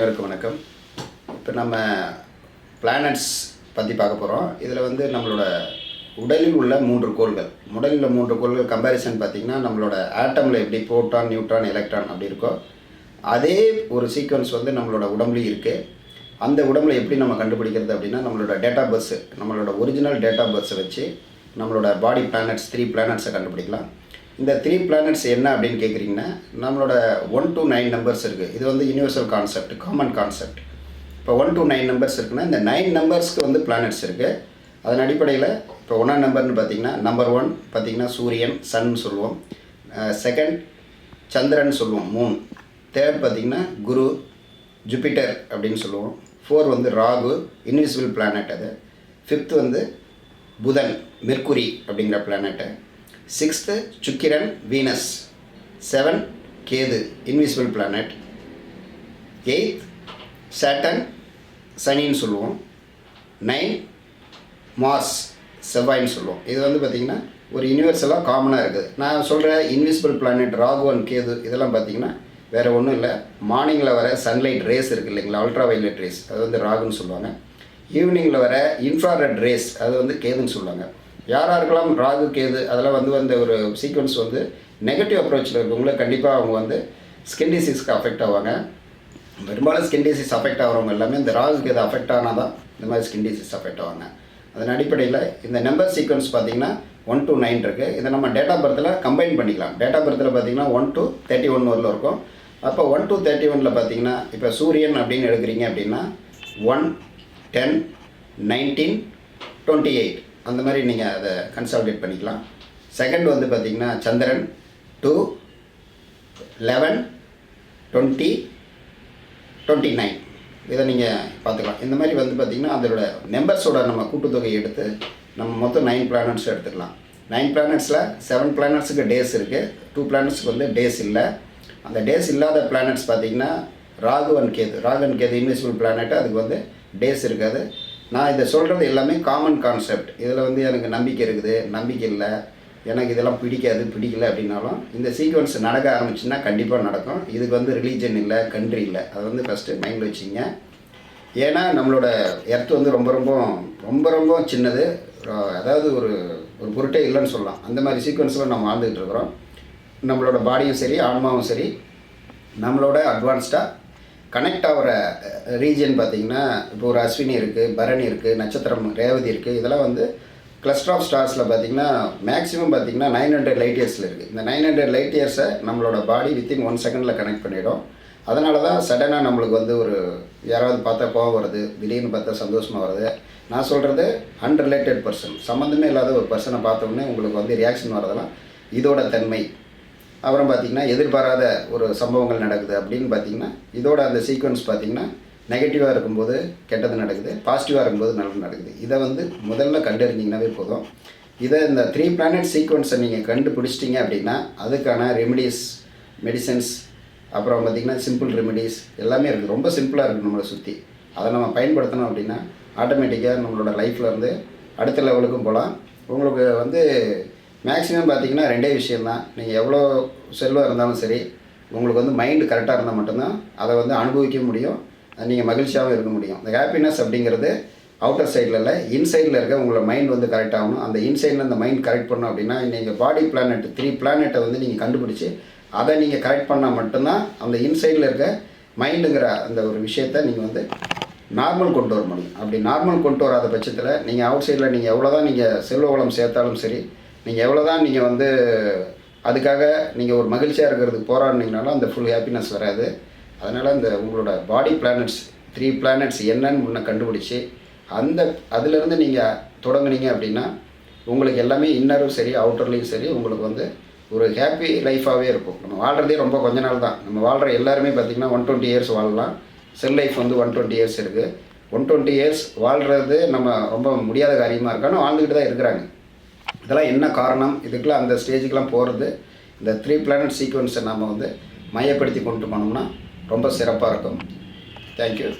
அனைவருக்கும் வணக்கம். இப்போ நம்ம பிளானட்ஸ் பற்றி பார்க்க போகிறோம் இதில் வந்து நம்மளோட உடலில் உள்ள மூன்று கோள்கள். உடலில் உள்ள மூன்று கோள்கள் கம்பேரிசன் பார்த்திங்கன்னா நம்மளோட ஆட்டமில் எப்படி புரோட்டான் நியூட்ரான் எலக்ட்ரான் அப்படி இருக்கோ அதே ஒரு சீக்வன்ஸ் வந்து நம்மளோட உடம்புலையும் இருக்குது அந்த உடம்புல எப்படி நம்ம கண்டுபிடிக்கிறது அப்படின்னா நம்மளோட டேட்டா பஸ்ஸு நம்மளோட ஒரிஜினல் டேட்டா பஸ்ஸை வச்சு நம்மளோட பாடி பிளானட்ஸ் த்ரீ பிளானட்ஸை கண்டுபிடிக்கலாம். இந்த த்ரீ பிளானட்ஸ் என்ன அப்படின்னு கேட்குறீங்கன்னா நம்மளோட ஒன் டூ நைன் நம்பர்ஸ் இருக்குது இது வந்து யூனிவர்சல் கான்செப்ட் காமன் கான்செப்ட் இப்போ ஒன் டூ நைன் நம்பர்ஸ் இருக்குன்னா இந்த நைன் நம்பர்ஸ்க்கு வந்து பிளானட்ஸ் இருக்குது அதன் அடிப்படையில் இப்போ ஒன்றாம் நம்பர்னு பார்த்தீங்கன்னா நம்பர் ஒன் பார்த்தீங்கன்னா சூரியன் சன் சொல்லுவோம். செகண்ட் சந்திரன் சொல்லுவோம் மூன் தேர்ட் பார்த்தீங்கன்னா குரு ஜூபிட்டர் அப்படின்னு சொல்லுவோம். ஃபோர் வந்து ராகு இன்விசிபிள் பிளானட் அது. ஃபிஃப்த் வந்து புதன் மெர்க்குரி அப்படிங்கிற planet sixth Sukkiran Venus. Seven Ketu invisible planet eighth Saturn சனின்னு சொல்லுவோம். நைன் மார்ஸ் செவ்வாய்ன்னு சொல்லுவோம். இது வந்து பார்த்திங்கன்னா ஒரு யூனிவர்சலாக காமனாக இருக்குது. நான் சொல்கிற இன்விசிபிள் பிளானட் ராகுவன் கேது இதெல்லாம் பார்த்திங்கன்னா வேறு ஒன்றும் இல்லை. மார்னிங்கில் வர சன்லைட் ரேஸ் இருக்குது இல்லைங்களா? அல்ட்ரா வயலட் ரேஸ் அது வந்து ராகுன்னு சொல்லுவாங்க. ஈவினிங்கில் வர இன்ஃப்ராரெட் ரேஸ் அது வந்து கேதுன்னு சொல்லுவாங்க. யாராக இருக்கலாம் ராகு கேது அதெல்லாம் வந்து அந்த ஒரு சீக்வன்ஸ் வந்து நெகட்டிவ் அப்ரோச்சில் இருக்கவங்கள கண்டிப்பாக அவங்க வந்து ஸ்கின் டிசீஸ்க்கு அஃபெக்ட் ஆவாங்க. பெரும்பாலும் ஸ்கின் டிசீஸ் அஃபெக்ட் ஆகிறவங்க எல்லாமே இந்த ராகுக்கு இது அஃபெக்ட் ஆனால் தான் இந்த மாதிரி ஸ்கின் டிசீஸ் அஃபெக்ட் ஆவாங்க. அதன் அடிப்படையில் இந்த நம்பர் சீக்வன்ஸ் பார்த்தீங்கன்னா ஒன் டூ நைன் இருக்குது இதை நம்ம டேட் ஆஃப் பர்த்தில் கம்பைன் பண்ணிக்கலாம். டேட் ஆஃப் பர்த்தில் பார்த்தீங்கன்னா ஒன் டூ தேர்ட்டி ஒன் வரல இருக்கும். அப்போ ஒன் டூ தேர்ட்டி ஒனில் பார்த்தீங்கன்னா இப்போ சூரியன் அப்படின்னு எடுக்கிறீங்க அப்படின்னா one ten nineteen twenty eight அந்த மாதிரி நீங்கள் அதை கன்சால்டேட் பண்ணிக்கலாம். செகண்ட் வந்து பார்த்திங்கன்னா Chandran two eleven twenty twenty nine இதை நீங்கள் பார்த்துக்கலாம். இந்த மாதிரி வந்து பார்த்திங்கன்னா அதோட நம்பர்ஸோட நம்ம கூட்டுத்தொகை எடுத்து நம்ம மொத்தம் நைன் பிளானட்ஸ் எடுத்துக்கலாம். நைன் பிளானட்ஸில் செவன் பிளானட்ஸுக்கு டேஸ் இருக்குது டூ பிளானட்ஸுக்கு வந்து டேஸ் இல்லை. அந்த டேஸ் இல்லாத பிளானட்ஸ் பார்த்திங்கன்னா Rahu and Ketu. Rahu and Ketu invisible planet அதுக்கு வந்து டேஸ் இருக்காது. நான் இதை சொல்கிறது எல்லாமே காமன் கான்செப்ட் இதில் வந்து எனக்கு நம்பிக்கை இருக்குது. நம்பிக்கை இல்லை. எனக்கு இதெல்லாம் பிடிக்காது பிடிக்கல அப்படின்னாலும் இந்த சீக்வன்ஸ் நடக்க ஆரம்பிச்சுன்னா கண்டிப்பாக நடக்கும். இதுக்கு வந்து ரிலீஜன் இல்லை கண்ட்ரி இல்லை. அதை வந்து ஃபஸ்ட்டு மைண்டில் வச்சிங்க. ஏன்னா நம்மளோட எர்த் வந்து ரொம்ப ரொம்ப ரொம்ப ரொம்ப சின்னது. அதாவது ஒரு ஒரு பொருட்டே இல்லைன்னு சொல்லலாம். அந்த மாதிரி சீக்வன்ஸில் நம்ம வாழ்ந்துகிட்டு இருக்கிறோம். நம்மளோட பாடியும் சரி ஆன்மாவும் சரி. நம்மளோட அட்வான்ஸ்டாக கனெக்ட் ஆகிற ரீஜன் பார்த்திங்கன்னா இப்போ ஒரு அஸ்வினி இருக்குது பரணி இருக்குது நட்சத்திரம் ரேவதி இருக்குது இதெல்லாம் வந்து கிளஸ்டர் ஆஃப் ஸ்டார்ஸில் பார்த்தீங்கன்னா மேக்ஸிமம் பார்த்தீங்கன்னா நைன் ஹண்ட்ரட் லைட் இயர்ஸில் இருக்குது இந்த நைன் ஹண்ட்ரட் லைட் இயர்ஸை நம்மளோட பாடி வித்தின் ஒன் செகண்டில் கனெக்ட் பண்ணிடும். அதனால தான் சடனாக நம்மளுக்கு வந்து ஒரு யாராவது பார்த்தா கோவம் வருது திடீர்னு பார்த்தா சந்தோஷமாக வருது. நான் சொல்கிறது அன்ரிலேட்டட் பர்சன் சம்மந்தமே இல்லாத ஒரு பர்சனை பார்த்தோன்னே உங்களுக்கு வந்து ரியாக்ஷன் வரதெல்லாம் இதோட தன்மை. அப்புறம் பார்த்திங்கன்னா எதிர்பாராத ஒரு சம்பவங்கள் நடக்குது அப்படின்னு பார்த்தீங்கன்னா இதோட அந்த சீக்வன்ஸ் பார்த்திங்கன்னா நெகட்டிவாக இருக்கும்போது கெட்டது நடக்குது பாசிட்டிவாக இருக்கும்போது நல்லது நடக்குது. இதை வந்து முதல்ல கண்டறிஞ்சிங்கனாவே போதும். இதை இந்த த்ரீ பிளானட் சீக்வன்ஸை நீங்கள் கண்டுபிடிச்சிட்டிங்க அப்படின்னா அதுக்கான ரெமிடிஸ் மெடிசன்ஸ் அப்புறம் பார்த்திங்கன்னா சிம்பிள் ரெமிடிஸ் எல்லாமே இருக்குது ரொம்ப சிம்பிளாக இருக்குது நம்மளை சுற்றி அதை நம்ம பயன்படுத்தணும் அப்படின்னா ஆட்டோமேட்டிக்காக நம்மளோட லைஃப்பில் இருந்து அடுத்த லெவலுக்கும் போகலாம். உங்களுக்கு வந்து மேக்ஸிமம் பார்த்தீங்கன்னா ரெண்டே விஷயம்தான். நீங்கள் எவ்வளோ செல்வம் இருந்தாலும் சரி உங்களுக்கு வந்து மைண்டு கரெக்டாக இருந்தால் மட்டும்தான் அதை வந்து அனுபவிக்க முடியும். நீங்கள் மகிழ்ச்சியாகவும் இருக்க முடியும். இந்த ஹாப்பினஸ் அப்படிங்கிறது அவுட்டர் சைடில் இல்லை இன்சைடில் இருக்க உங்களோட மைண்ட் வந்து கரெக்ட் ஆகணும். அந்த இன்சைடில் அந்த மைண்ட் கரெக்ட் பண்ணணும் அப்படின்னா நீங்கள் பாடி பிளானட் த்ரீ பிளானெட்டை வந்து நீங்கள் கண்டுபிடிச்சி அதை நீங்கள் கரெக்ட் பண்ணால் மட்டும்தான் அந்த இன்சைடில் இருக்க மைண்டுங்கிற அந்த ஒரு விஷயத்தை நீங்கள் வந்து நார்மல் கொண்டு வர முடியும். அப்படி நார்மல் கொண்டு வராத பட்சத்தில் நீங்கள் அவுட் சைடில் நீங்கள் எவ்வளோ தான் நீங்கள் செல்வ வளம் சேர்த்தாலும் சரி நீங்கள் எவ்வளோ தான் நீங்கள் வந்து அதுக்காக நீங்கள் ஒரு மகிழ்ச்சியாக இருக்கிறதுக்கு போராடினீங்கனாலும் அந்த ஃபுல் ஹாப்பினஸ் வராது. அதனால் இந்த உங்களோட பாடி பிளானட்ஸ் த்ரீ பிளானட்ஸ் என்னன்னு முன்ன கண்டுபிடிச்சி அந்த அதுலேருந்து நீங்கள் தொடங்குனீங்க அப்படின்னா உங்களுக்கு எல்லாமே இன்னரும் சரி அவுட்டர்லேயும் சரி உங்களுக்கு வந்து ஒரு ஹாப்பி லைஃபாகவே இருக்கும். நம்ம வாழ்கிறதே ரொம்ப கொஞ்ச நாள் தான். நம்ம வாழ்கிற எல்லாருமே பார்த்திங்கன்னா ஒன் டுவெண்ட்டி இயர்ஸ் வாழலாம். செல் லைஃப் வந்து ஒன் டுவெண்ட்டி இயர்ஸ் இருக்குது ஒன் டுவெண்ட்டி இயர்ஸ் வாழ்கிறது நம்ம ரொம்ப முடியாத காரியமாக இருக்கு. ஆனால் வாழ்ந்துக்கிட்டு தான் இருக்கிறாங்க. இதெல்லாம் என்ன காரணம்? இதுக்கெலாம் அந்த ஸ்டேஜுக்கெலாம் போகிறது இந்த த்ரீ பிளானட் சீக்வன்ஸை நம்ம வந்து மையப்படுத்தி கொண்டு போனோம்னா ரொம்ப சிறப்பாக இருக்கும். தேங்க்யூ